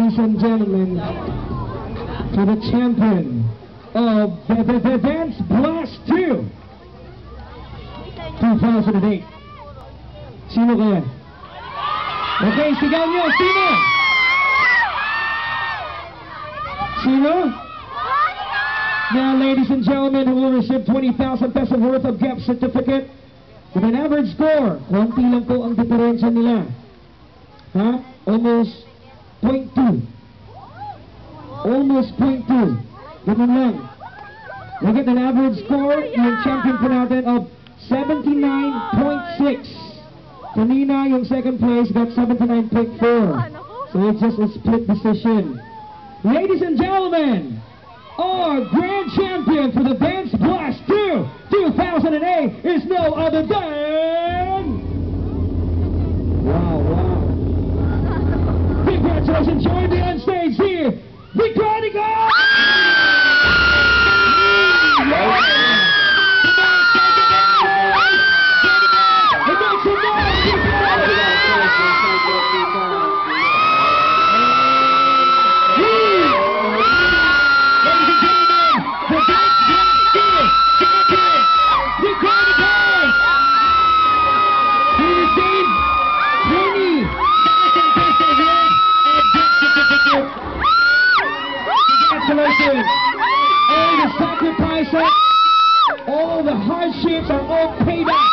ladies and gentlemen, to the champion of the, the, the Dance Blast 2 2008. Sino kaya? Okay, sigaw niyo. Sino? Sino? Now, ladies and gentlemen, who will receive 20,000 pesos worth of gift certificate with an average score. Konti lang po ang diferensya nila. Ha? Almost 0.2. Almost 0.2. Ganun lang. Look at an average score, yung champion po natin of 79.6. Kanina, yung second place got 79.4. So it's just a split decision. Ladies and gentlemen, our grand champion for the Dance Blast 2 2008 is no other than... Congratulations, join me on stage here, Ricardo! person all the sacrifices, all the hardships are all paid off.